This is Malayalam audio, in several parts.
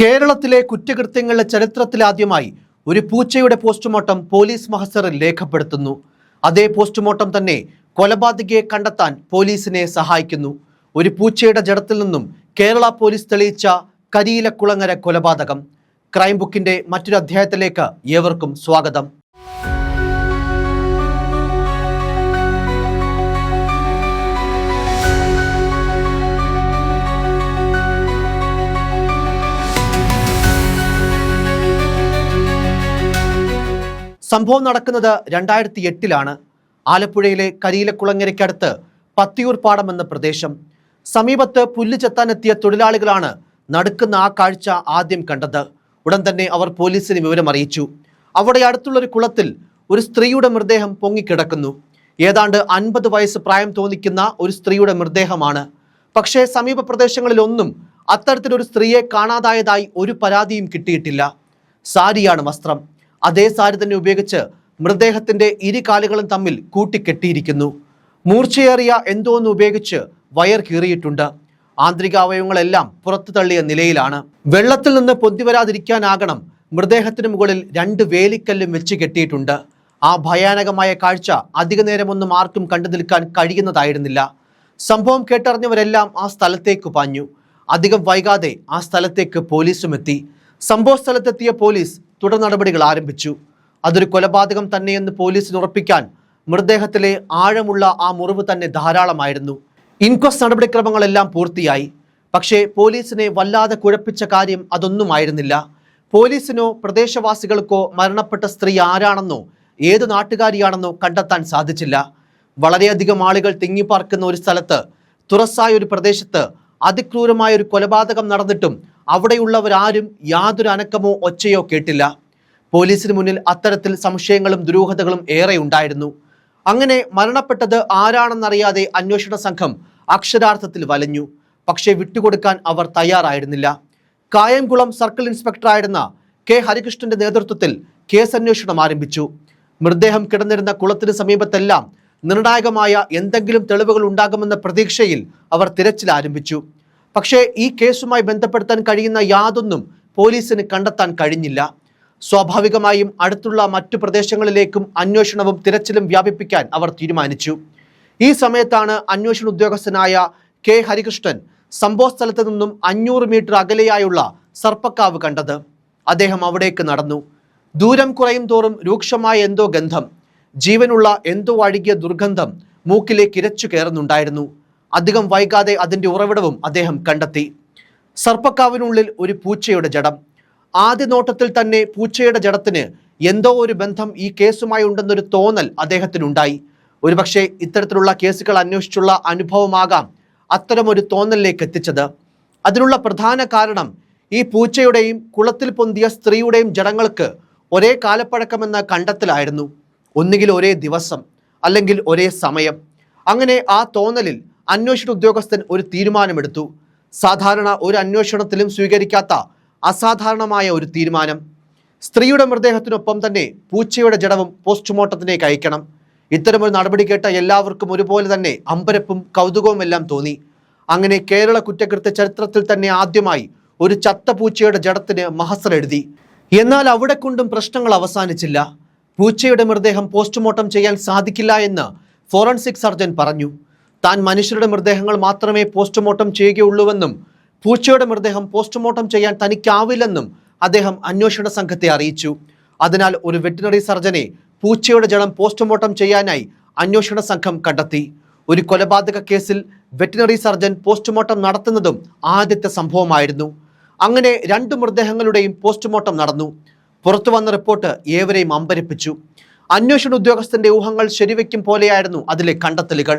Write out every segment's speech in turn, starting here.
കേരളത്തിലെ കുറ്റകൃത്യങ്ങളുടെ ചരിത്രത്തിലാദ്യമായി ഒരു പൂച്ചയുടെ പോസ്റ്റ്മോർട്ടം പോലീസ് മഹസറിൽ രേഖപ്പെടുത്തുന്നു. അതേ പോസ്റ്റ്മോർട്ടം തന്നെ കൊലപാതകയെ കണ്ടെത്താൻ പോലീസിനെ സഹായിക്കുന്നു. ഒരു പൂച്ചയുടെ ജടത്തിൽ നിന്നും കേരള പോലീസ് തെളിയിച്ച കരിയിലക്കുളങ്ങര കൊലപാതകം. ക്രൈം ബുക്കിന്റെ മറ്റൊരു അധ്യായത്തിലേക്ക് ഏവർക്കും സ്വാഗതം. സംഭവം നടക്കുന്നത് രണ്ടായിരത്തി എട്ടിലാണ് ആലപ്പുഴയിലെ കരിയിലക്കുളങ്ങരയ്ക്കടുത്ത് പത്തിയൂർ പാടം എന്ന പ്രദേശം. സമീപത്ത് പുല്ല് ചെത്താനെത്തിയ തൊഴിലാളികളാണ് നടുക്കുന്ന ആ കാഴ്ച ആദ്യം കണ്ടത്. ഉടൻ തന്നെ അവർ പോലീസിന് വിവരം അറിയിച്ചു. അവിടെ അടുത്തുള്ളൊരു കുളത്തിൽ ഒരു സ്ത്രീയുടെ മൃതദേഹം പൊങ്ങിക്കിടക്കുന്നു. ഏതാണ്ട് അൻപത് വയസ്സ് പ്രായം തോന്നിക്കുന്ന ഒരു സ്ത്രീയുടെ മൃതദേഹമാണ്. പക്ഷേ സമീപ പ്രദേശങ്ങളിലൊന്നും അത്തരത്തിലൊരു സ്ത്രീയെ കാണാതായതായി ഒരു പരാതിയും കിട്ടിയിട്ടില്ല. സാരിയാണ് വസ്ത്രം. അതേ സാരി തന്നെ ഉപയോഗിച്ച് മൃതദേഹത്തിന്റെ ഇരു കാലുകളും തമ്മിൽ കൂട്ടിക്കെട്ടിയിരിക്കുന്നു. മൂർച്ചയേറിയ എന്തോ എന്തോന്ന് ഉപയോഗിച്ച് വയർ കീറിയിട്ടുണ്ട്. ആന്തരികാവയവങ്ങളെല്ലാം പുറത്തു തള്ളിയ നിലയിലാണ്. വെള്ളത്തിൽ നിന്ന് പൊന്തിവരാതിരിക്കാനാകണം മൃതദേഹത്തിന് മുകളിൽ രണ്ട് വേലിക്കല്ലും വെച്ച് കെട്ടിയിട്ടുണ്ട്. ആ ഭയാനകമായ കാഴ്ച അധിക നേരമൊന്നും ആർക്കും കണ്ടു നിൽക്കാൻ കഴിയുന്നതായിരുന്നില്ല. സംഭവം കേട്ടറിഞ്ഞവരെല്ലാം ആ സ്ഥലത്തേക്ക് പാഞ്ഞു. അധികം വൈകാതെ ആ സ്ഥലത്തേക്ക് പോലീസും എത്തി. സംഭവ സ്ഥലത്തെത്തിയ പോലീസ് തുടർ നടപടികൾ ആരംഭിച്ചു. അതൊരു കൊലപാതകം തന്നെയെന്ന് പോലീസിന് ഉറപ്പിക്കാൻ മൃതദേഹത്തിലെ ആഴമുള്ള ആ മുറിവ് തന്നെ ധാരാളമായിരുന്നു. ഇൻക്വസ്റ്റ് നടപടിക്രമങ്ങളെല്ലാം പൂർത്തിയായി. പക്ഷേ പോലീസിനെ വല്ലാതെ കുഴപ്പിച്ച കാര്യം അതൊന്നുമായിരുന്നില്ല. പോലീസിനോ പ്രദേശവാസികൾക്കോ മരണപ്പെട്ട സ്ത്രീ ആരാണെന്നോ ഏത് നാട്ടുകാരിയാണെന്നോ കണ്ടെത്താൻ സാധിച്ചില്ല. വളരെയധികം ആളുകൾ തിങ്ങിപ്പാർക്കുന്ന ഒരു സ്ഥലത്ത് തുറസായ ഒരു പ്രദേശത്ത് അതിക്രൂരമായ ഒരു കൊലപാതകം നടന്നിട്ടും അവിടെയുള്ളവരാരും യാതൊരു അനക്കമോ ഒച്ചയോ കേട്ടില്ല. പോലീസിന് മുന്നിൽ അത്തരത്തിൽ സംശയങ്ങളും ദുരൂഹതകളും ഏറെ ഉണ്ടായിരുന്നു അങ്ങനെ മരണപ്പെട്ടത് ആരാണെന്നറിയാതെ അന്വേഷണ സംഘം അക്ഷരാർത്ഥത്തിൽ വലഞ്ഞു. പക്ഷേ വിട്ടുകൊടുക്കാൻ അവർ തയ്യാറായിരുന്നില്ല. കായംകുളം സർക്കിൾ ഇൻസ്പെക്ടറായിരുന്ന കെ ഹരികൃഷ്ണന്റെ നേതൃത്വത്തിൽ കേസ് അന്വേഷണം ആരംഭിച്ചു. മൃതദേഹം കിടന്നിരുന്ന കുളത്തിന് സമീപത്തെല്ലാം നിർണായകമായ എന്തെങ്കിലും തെളിവുകൾ ഉണ്ടാകുമെന്ന പ്രതീക്ഷയിൽ അവർ തിരച്ചിൽ ആരംഭിച്ചു. പക്ഷേ ഈ കേസുമായി ബന്ധപ്പെടുത്താൻ കഴിയുന്ന യാതൊന്നും പോലീസിന് കണ്ടെത്താൻ കഴിഞ്ഞില്ല. സ്വാഭാവികമായും അടുത്തുള്ള മറ്റു പ്രദേശങ്ങളിലേക്കും അന്വേഷണവും തിരച്ചിലും വ്യാപിപ്പിക്കാൻ അവർ തീരുമാനിച്ചു. ഈ സമയത്താണ് അന്വേഷണ ഉദ്യോഗസ്ഥനായ കെ. ഹരികൃഷ്ണൻ സംഭവ സ്ഥലത്ത് നിന്നും അഞ്ഞൂറ് മീറ്റർ അകലെയായുള്ള സർപ്പക്കാവ് കണ്ടത്. അദ്ദേഹം അവിടേക്ക് നടന്നു. ദൂരം കുറയും തോറും രൂക്ഷമായ എന്തോ ഗന്ധം ജീവനുള്ള എന്തോ അഴുകിയ ദുർഗന്ധം മൂക്കിലേക്ക് ഇരച്ചു കയറുന്നുണ്ടായിരുന്നു. അധികം വൈകാതെ അതിന്റെ ഉറവിടവും അദ്ദേഹം കണ്ടെത്തി. സർപ്പക്കാവിനുള്ളിൽ ഒരു പൂച്ചയുടെ ജഡം. ആദ്യ നോട്ടത്തിൽ തന്നെ പൂച്ചയുടെ ജഡത്തിന് എന്തോ ഒരു ബന്ധം ഈ കേസുമായി ഉണ്ടെന്നൊരു തോന്നൽ അദ്ദേഹത്തിനുണ്ടായി. ഒരുപക്ഷെ ഇത്തരത്തിലുള്ള കേസുകൾ അന്വേഷിച്ചുള്ള അനുഭവമാകാം അത്തരമൊരു തോന്നലിലേക്ക് എത്തിച്ചത്. അതിനുള്ള പ്രധാന കാരണം ഈ പൂച്ചയുടെയും കുളത്തിൽ പൊന്തിയ സ്ത്രീയുടെയും ജഡങ്ങൾക്ക് ഒരേ കാലപ്പഴക്കമെന്ന കണ്ടെത്തലായിരുന്നു. ഒന്നുകിൽ ഒരേ ദിവസം അല്ലെങ്കിൽ ഒരേ സമയം. അങ്ങനെ ആ തോന്നലിൽ അന്വേഷണ ഉദ്യോഗസ്ഥൻ ഒരു തീരുമാനമെടുത്തു. സാധാരണ ഒരു അന്വേഷണത്തിലും സ്വീകരിക്കാത്ത അസാധാരണമായ ഒരു തീരുമാനം. സ്ത്രീയുടെ മൃതദേഹത്തിനൊപ്പം തന്നെ പൂച്ചയുടെ ജഡവും പോസ്റ്റ്മോർട്ടത്തിലേക്ക് അയക്കണം. ഇത്തരമൊരു നടപടി കേട്ട എല്ലാവർക്കും ഒരുപോലെ തന്നെ അമ്പരപ്പും കൗതുകവും എല്ലാം തോന്നി. അങ്ങനെ കേരള കുറ്റകൃത്യ ചരിത്രത്തിൽ തന്നെ ആദ്യമായി ഒരു ചത്ത പൂച്ചയുടെ ജഡത്തിന് മഹസർ എഴുതി. എന്നാൽ അവിടെ കൊണ്ടും പ്രശ്നങ്ങൾ അവസാനിച്ചില്ല. പൂച്ചയുടെ മൃതദേഹം പോസ്റ്റ്മോർട്ടം ചെയ്യാൻ സാധിക്കില്ല എന്ന് ഫോറൻസിക് സർജൻ പറഞ്ഞു. താൻ മനുഷ്യരുടെ മൃതദേഹങ്ങൾ മാത്രമേ പോസ്റ്റ്മോർട്ടം ചെയ്യുകയുള്ളൂവെന്നും പൂച്ചയുടെ മൃതദേഹം പോസ്റ്റ്മോർട്ടം ചെയ്യാൻ തനിക്കാവില്ലെന്നും അദ്ദേഹം അന്വേഷണ സംഘത്തെ അറിയിച്ചു. അതിനാൽ ഒരു വെറ്റിനറി സർജനെ പൂച്ചയുടെ ജലം പോസ്റ്റ്മോർട്ടം ചെയ്യാനായി അന്വേഷണ സംഘം കണ്ടെത്തി. ഒരു കൊലപാതക കേസിൽ വെറ്റിനറി സർജൻ പോസ്റ്റ്മോർട്ടം നടത്തുന്നതും ആദ്യത്തെ സംഭവമായിരുന്നു. അങ്ങനെ രണ്ട് മൃതദേഹങ്ങളുടെയും പോസ്റ്റ്മോർട്ടം നടന്നു. പുറത്തു വന്ന റിപ്പോർട്ട് ഏവരെയും അമ്പരിപ്പിച്ചു. അന്വേഷണ ഉദ്യോഗസ്ഥന്റെ ഊഹങ്ങൾ ശരിവെക്കും പോലെയായിരുന്നു അതിലെ കണ്ടെത്തലുകൾ.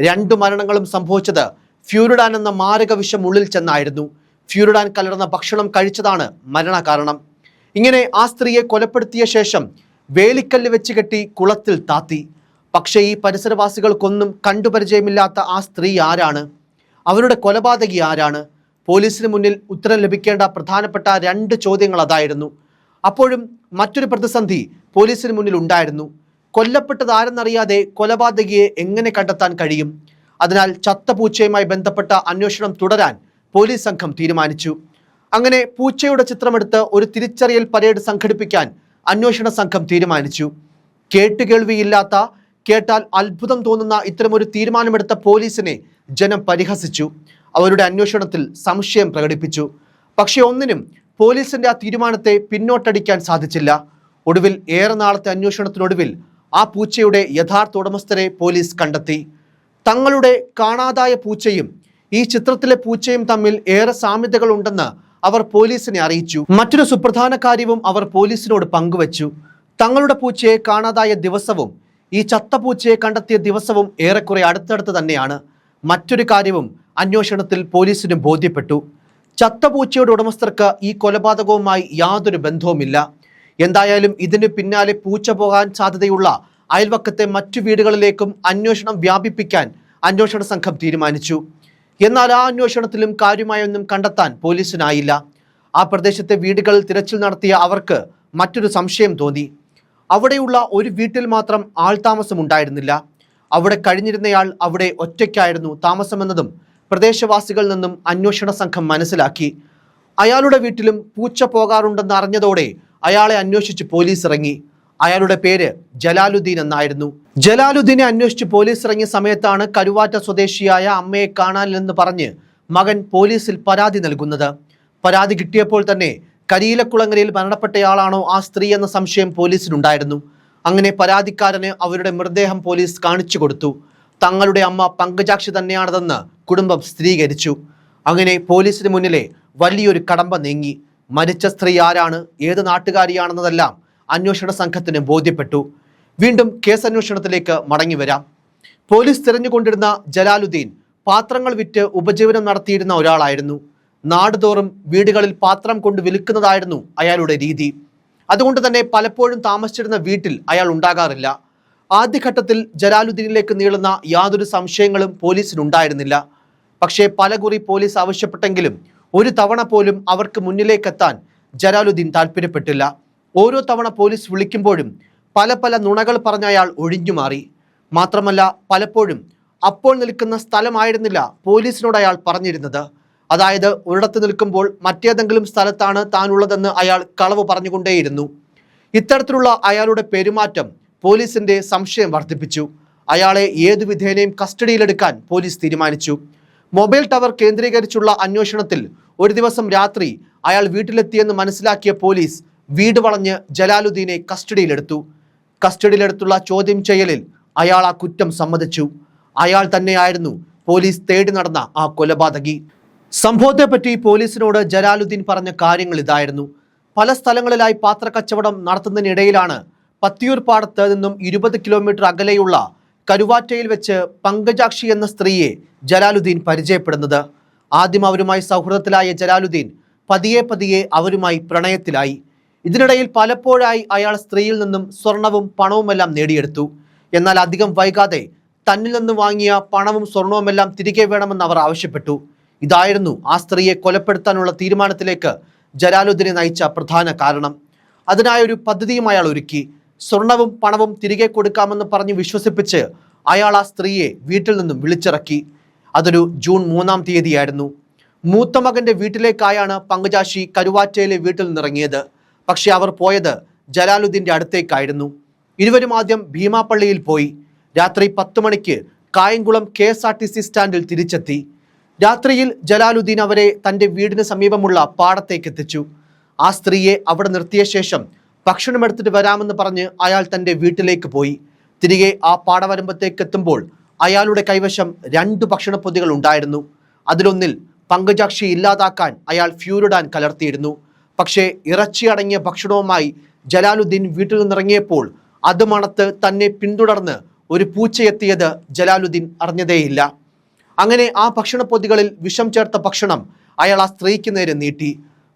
രണ്ടു മരണങ്ങളും സംഭവിച്ചത് ഫ്യൂരിഡാൻ എന്ന മാരക വിഷം ഉള്ളിൽ ചെന്നായിരുന്നു. ഫ്യൂരിഡാൻ കലർന്ന ഭക്ഷണം കഴിച്ചതാണ് മരണകാരണം. ഇങ്ങനെ ആ സ്ത്രീയെ കൊലപ്പെടുത്തിയ ശേഷം വേലിക്കല്ല് വെച്ച് കെട്ടി കുളത്തിൽ താത്തി. പക്ഷേ ഈ പരിസരവാസികൾക്കൊന്നും കണ്ടുപരിചയമില്ലാത്ത ആ സ്ത്രീ ആരാണ്? അവരുടെ കൊലപാതകി ആരാണ്? പോലീസിന് മുന്നിൽ ഉത്തരം ലഭിക്കേണ്ട പ്രധാനപ്പെട്ട രണ്ട് ചോദ്യങ്ങൾ അതായിരുന്നു. അപ്പോഴും മറ്റൊരു പ്രതിസന്ധി പോലീസിന് മുന്നിൽ ഉണ്ടായിരുന്നു. കൊല്ലപ്പെട്ടത് ആരെന്നറിയാതെ കൊലപാതകിയെ എങ്ങനെ കണ്ടെത്താൻ കഴിയും? അതിനാൽ ചത്ത പൂച്ചയുമായി ബന്ധപ്പെട്ട അന്വേഷണം തുടരാൻ പോലീസ് സംഘം തീരുമാനിച്ചു. അങ്ങനെ പൂച്ചയുടെ ചിത്രമെടുത്ത് ഒരു തിരിച്ചറിയൽ പരേഡ് സംഘടിപ്പിക്കാൻ അന്വേഷണ സംഘം തീരുമാനിച്ചു. കേട്ടുകേൾവിയില്ലാത്ത കേട്ടാൽ അത്ഭുതം തോന്നുന്ന ഇത്തരമൊരു തീരുമാനമെടുത്ത പോലീസിനെ ജനം പരിഹസിച്ചു. അവരുടെ അന്വേഷണത്തിൽ സംശയം പ്രകടിപ്പിച്ചു. പക്ഷേ ഒന്നിനും പോലീസിന്റെ ആ തീരുമാനത്തെ പിന്നോട്ടടിക്കാൻ സാധിച്ചില്ല. ഒടുവിൽ ഏറെ നാളത്തെ അന്വേഷണത്തിനൊടുവിൽ ആ പൂച്ചയുടെ യഥാർത്ഥ ഉടമസ്ഥരെ പോലീസ് കണ്ടെത്തി. തങ്ങളുടെ കാണാതായ പൂച്ചയും ഈ ചിത്രത്തിലെ പൂച്ചയും തമ്മിൽ ഏറെ സാമ്യതകൾ ഉണ്ടെന്ന് അവർ പോലീസിനെ അറിയിച്ചു. മറ്റൊരു സുപ്രധാന കാര്യവും അവർ പോലീസിനോട് പങ്കുവച്ചു. തങ്ങളുടെ പൂച്ചയെ കാണാതായ ദിവസവും ഈ ചത്ത പൂച്ചയെ കണ്ടെത്തിയ ദിവസവും ഏറെക്കുറെ അടുത്തടുത്ത് തന്നെയാണ്. മറ്റൊരു കാര്യവും അന്വേഷണത്തിൽ പോലീസിന് ബോധ്യപ്പെട്ടു. ചത്ത പൂച്ചയുടെ ഉടമസ്ഥർക്ക് ഈ കൊലപാതകവുമായി യാതൊരു ബന്ധവുമില്ല. എന്തായാലും ഇതിന് പിന്നാലെ പൂച്ച പോകാൻ സാധ്യതയുള്ള അയൽവക്കത്തെ മറ്റു വീടുകളിലേക്കും അന്വേഷണം വ്യാപിപ്പിക്കാൻ അന്വേഷണ സംഘം തീരുമാനിച്ചു. എന്നാൽ ആ അന്വേഷണത്തിലും കാര്യമായൊന്നും കണ്ടെത്താൻ പോലീസിനായില്ല. ആ പ്രദേശത്തെ വീടുകൾ തിരച്ചിൽ നടത്തിയ അവർക്ക് മറ്റൊരു സംശയം തോന്നി. അവിടെയുള്ള ഒരു വീട്ടിൽ മാത്രം ആൾതാമസം ഉണ്ടായിരുന്നില്ല. അവിടെ കഴിഞ്ഞിരുന്നയാൾ അവിടെ ഒറ്റയ്ക്കായിരുന്നു താമസമെന്നതും പ്രദേശവാസികളിൽ നിന്നും അന്വേഷണ സംഘം മനസ്സിലാക്കി. അയാളുടെ വീട്ടിലും പൂച്ച പോകാറുണ്ടെന്ന് അറിഞ്ഞതോടെ അയാളെ അന്വേഷിച്ച് പോലീസ് ഇറങ്ങി. അയാളുടെ പേര് ജലാലുദ്ദീൻ എന്നായിരുന്നു. ജലാലുദ്ദീനെ അന്വേഷിച്ച് പോലീസ് ഇറങ്ങിയ സമയത്താണ് കരുവാറ്റ സ്വദേശിയായ അമ്മയെ കാണാനില്ലെന്ന് പറഞ്ഞ് മകൻ പോലീസിൽ പരാതി നൽകുന്നത്. പരാതി കിട്ടിയപ്പോൾ തന്നെ കരിയിലക്കുളങ്ങരയിൽ മരണപ്പെട്ടയാളാണോ ആ സ്ത്രീ എന്ന സംശയം പോലീസിനുണ്ടായിരുന്നു. അങ്ങനെ പരാതിക്കാരന് അവരുടെ മൃതദേഹം പോലീസ് കാണിച്ചു കൊടുത്തു. തങ്ങളുടെ അമ്മ പങ്കജാക്ഷി തന്നെയാണതെന്ന് കുടുംബം സ്ഥിരീകരിച്ചു. അങ്ങനെ പോലീസിന് മുന്നിലെ വലിയൊരു കടമ്പ നീങ്ങി. മരിച്ച സ്ത്രീ ആരാണ്? ഏത് നാട്ടുകാരിയാണെന്നതെല്ലാം അന്വേഷണ സംഘത്തിന് ബോധ്യപ്പെട്ടു. വീണ്ടും കേസ് അന്വേഷണത്തിലേക്ക് മടങ്ങി വരാം. പോലീസ് തിരഞ്ഞുകൊണ്ടിരുന്ന ജലാലുദ്ദീൻ പാത്രങ്ങൾ വിറ്റ് ഉപജീവനം നടത്തിയിരുന്ന ഒരാളായിരുന്നു. നാടുതോറും വീടുകളിൽ പാത്രം കൊണ്ട് വിൽക്കുന്നതായിരുന്നു അയാളുടെ രീതി. അതുകൊണ്ട് തന്നെ പലപ്പോഴും താമസിച്ചിരുന്ന വീട്ടിൽ അയാൾ ഉണ്ടാകാറില്ല. ആദ്യഘട്ടത്തിൽ ജലാലുദ്ദീനിലേക്ക് നീളുന്ന യാതൊരു സംശയങ്ങളും പോലീസിനുണ്ടായിരുന്നില്ല. പക്ഷേ പലകുറി പോലീസ് ആവശ്യപ്പെട്ടെങ്കിലും ഒരു തവണ പോലും അവർക്ക് മുന്നിലേക്കെത്താൻ ജലാലുദ്ദീൻ താല്പര്യപ്പെട്ടില്ല ഓരോ തവണ പോലീസ് വിളിക്കുമ്പോഴും പല പല നുണകൾ പറഞ്ഞ അയാൾ ഒഴിഞ്ഞു മാറി. മാത്രമല്ല പലപ്പോഴും അപ്പോൾ നിൽക്കുന്ന സ്ഥലമായിരുന്നില്ല പോലീസിനോട് അയാൾ പറഞ്ഞിരുന്നത്. അതായത് ഒരിടത്ത് നിൽക്കുമ്പോൾ മറ്റേതെങ്കിലും സ്ഥലത്താണ് താനുള്ളതെന്ന് അയാൾ കളവ് പറഞ്ഞുകൊണ്ടേയിരുന്നു. ഇത്തരത്തിലുള്ള അയാളുടെ പെരുമാറ്റം പോലീസിന്റെ സംശയം വർദ്ധിപ്പിച്ചു. അയാളെ ഏതു വിധേനയും കസ്റ്റഡിയിലെടുക്കാൻ പോലീസ് തീരുമാനിച്ചു. മൊബൈൽ ടവർ കേന്ദ്രീകരിച്ചുള്ള അന്വേഷണത്തിൽ ഒരു ദിവസം രാത്രി അയാൾ വീട്ടിലെത്തിയെന്ന് മനസ്സിലാക്കിയ പോലീസ് വീട് വളഞ്ഞ് ജലാലുദ്ദീനെ കസ്റ്റഡിയിലെടുത്തു. കസ്റ്റഡിയിലെടുത്തുള്ള ചോദ്യം ചെയ്യലിൽ അയാൾ ആ കുറ്റം സമ്മതിച്ചു. അയാൾ തന്നെയായിരുന്നു പോലീസ് തേടി നടന്ന ആ കൊലപാതകി. സംഭവത്തെ പറ്റി പോലീസിനോട് ജലാലുദ്ദീൻ പറഞ്ഞ കാര്യങ്ങൾ ഇതായിരുന്നു. പല സ്ഥലങ്ങളിലായി പാത്രക്കച്ചവടം നടത്തുന്നതിനിടയിലാണ് പത്തിയൂർ പാടത്ത് നിന്നും ഇരുപത് കിലോമീറ്റർ അകലെയുള്ള കരുവാറ്റയിൽ വെച്ച് പങ്കജാക്ഷി എന്ന സ്ത്രീയെ ജലാലുദ്ദീൻ പരിചയപ്പെടുന്നത്. ആദ്യം അവരുമായി സൗഹൃദത്തിലായ ജലാലുദ്ദീൻ പതിയെ പതിയെ അവരുമായി പ്രണയത്തിലായി. ഇതിനിടയിൽ പലപ്പോഴായി അയാൾ സ്ത്രീയിൽ നിന്നും സ്വർണവും പണവുമെല്ലാം നേടിയെടുത്തു. എന്നാൽ അധികം വൈകാതെ തന്നിൽ നിന്ന് വാങ്ങിയ പണവും സ്വർണവുമെല്ലാം തിരികെ വേണമെന്ന് അവർ ആവശ്യപ്പെട്ടു. ഇതായിരുന്നു ആ സ്ത്രീയെ കൊലപ്പെടുത്താനുള്ള തീരുമാനത്തിലേക്ക് ജലാലുദ്ദീനെ നയിച്ച പ്രധാന കാരണം. അതിനായൊരു പദ്ധതിയും അയാൾ ഒരുക്കി. സ്വർണവും പണവും തിരികെ കൊടുക്കാമെന്ന് പറഞ്ഞ് വിശ്വസിപ്പിച്ച് അയാൾ ആ സ്ത്രീയെ വീട്ടിൽ നിന്നും വിളിച്ചിറക്കി. അതൊരു ജൂൺ മൂന്നാം തീയതിയായിരുന്നു. മൂത്ത മകന്റെ വീട്ടിലേക്കായാണ് പങ്കുചാശി കരുവാറ്റയിലെ വീട്ടിൽ നിന്നിറങ്ങിയത്. പക്ഷെ അവർ പോയത് ജലാലുദ്ദീന്റെ അടുത്തേക്കായിരുന്നു. ഇരുവരും ആദ്യം ഭീമാപ്പള്ളിയിൽ പോയി. രാത്രി പത്ത് മണിക്ക് Kayamkulam K S R T C സ്റ്റാൻഡിൽ തിരിച്ചെത്തി. രാത്രിയിൽ ജലാലുദ്ദീൻ അവരെ തന്റെ വീടിന് സമീപമുള്ള പാടത്തേക്ക് എത്തിച്ചു ആ സ്ത്രീയെ അവിടെ നിർത്തിയ ശേഷം ഭക്ഷണം എടുത്തിട്ട് വരാമെന്ന് പറഞ്ഞ് അയാൾ തന്റെ വീട്ടിലേക്ക് പോയി. തിരികെ ആ പാടവരമ്പത്തേക്ക് എത്തുമ്പോൾ അയാളുടെ കൈവശം രണ്ട് ഭക്ഷണപ്പൊതികൾ ഉണ്ടായിരുന്നു. അതിലൊന്നിൽ പങ്കജാക്ഷി ഇല്ലാതാക്കാൻ അയാൾ ഫ്യൂരിഡാൻ കലർത്തിയിരുന്നു. പക്ഷേ ഇറച്ചി അടങ്ങിയ ഭക്ഷണവുമായി ജലാലുദ്ദീൻ വീട്ടിൽ നിന്നിറങ്ങിയപ്പോൾ അത് മണത്ത് തന്നെ പിന്തുടർന്ന് ഒരു പൂച്ചയെത്തിയത് ജലാലുദ്ദീൻ അറിഞ്ഞതേയില്ല. അങ്ങനെ ആ ഭക്ഷണപ്പൊതികളിൽ വിഷം ചേർത്ത ഭക്ഷണം അയാൾ ആ സ്ത്രീക്ക് നേരെ നീട്ടി.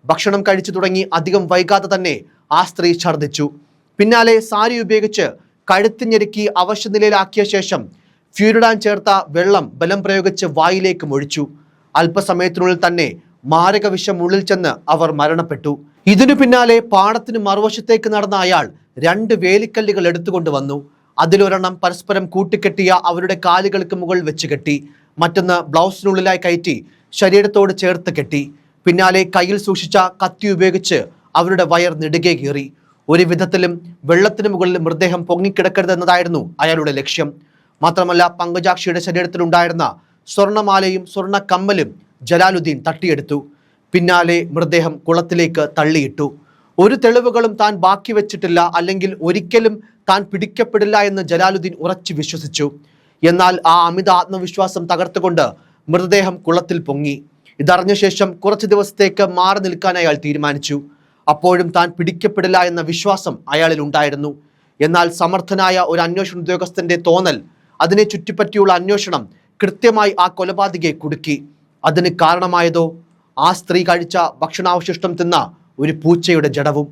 ഭക്ഷണം കഴിച്ചു തുടങ്ങി അധികം വൈകാതെ തന്നെ ആ സ്ത്രീ ഛർദ്ദിച്ചു. പിന്നാലെ സാരി ഉപയോഗിച്ച് കഴുത്ത് ഞെരുക്കി അവശനിലയിലാക്കിയ ശേഷം ഫ്യൂരിഡാൻ ചേർത്ത വെള്ളം ബലം പ്രയോഗിച്ച് വായിലേക്ക് ഒഴിച്ചു അല്പസമയത്തിനുള്ളിൽ തന്നെ മാരക വിഷം ഉള്ളിൽ ചെന്ന് അവർ മരണപ്പെട്ടു. ഇതിനു പിന്നാലെ പാടത്തിന് മറുവശത്തേക്ക് നടന്ന അയാൾ രണ്ട് വേലിക്കല്ലുകൾ എടുത്തുകൊണ്ട് വന്നു. അതിലൊരെണ്ണം പരസ്പരം കൂട്ടിക്കെട്ടിയ അവരുടെ കാലുകൾക്ക് മുകളിൽ വെച്ച് കെട്ടി മറ്റൊന്ന് ബ്ലൗസിനുള്ളിലായി കയറ്റി ശരീരത്തോട് ചേർത്ത് കെട്ടി. പിന്നാലെ കയ്യിൽ സൂക്ഷിച്ച കത്തി ഉപയോഗിച്ച് അവരുടെ വയർ നെടുകെ കീറി. ഒരു വിധത്തിലും വെള്ളത്തിന് മുകളിൽ മൃതദേഹം പൊങ്ങിക്കിടക്കരുതെന്നതായിരുന്നു അയാളുടെ ലക്ഷ്യം. മാത്രമല്ല പങ്കജാക്ഷിയുടെ ശരീരത്തിലുണ്ടായിരുന്ന സ്വർണമാലയും സ്വർണ കമ്മലും ജലാലുദ്ദീൻ തട്ടിയെടുത്തു. പിന്നാലെ മൃതദേഹം കുളത്തിലേക്ക് തള്ളിയിട്ടു. ഒരു തെളിവുകളും താൻ ബാക്കി വെച്ചിട്ടില്ല അല്ലെങ്കിൽ ഒരിക്കലും താൻ പിടിക്കപ്പെടില്ല എന്ന് ജലാലുദ്ദീൻ ഉറച്ചു വിശ്വസിച്ചു. എന്നാൽ ആ അമിത ആത്മവിശ്വാസം തകർത്തുകൊണ്ട് മൃതദേഹം കുളത്തിൽ പൊങ്ങി. ഇതറിഞ്ഞ ശേഷം കുറച്ച് ദിവസത്തേക്ക് മാറി നിൽക്കാൻ അയാൾ തീരുമാനിച്ചു. അപ്പോഴും താൻ പിടിക്കപ്പെടില്ല എന്ന വിശ്വാസം അയാളിൽ ഉണ്ടായിരുന്നു. എന്നാൽ സമർത്ഥനായ ഒരു അന്വേഷണ ഉദ്യോഗസ്ഥന്റെ തോന്നൽ അതിനെ ചുറ്റിപ്പറ്റിയുള്ള അന്വേഷണം കൃത്യമായി ആ കൊലപാതകയെ കുടുക്കി. അതിന് കാരണമായതോ? ആ സ്ത്രീ കഴിച്ച ഭക്ഷണാവശിഷ്ടം തിന്ന ഒരു പൂച്ചയുടെ ജഡവും.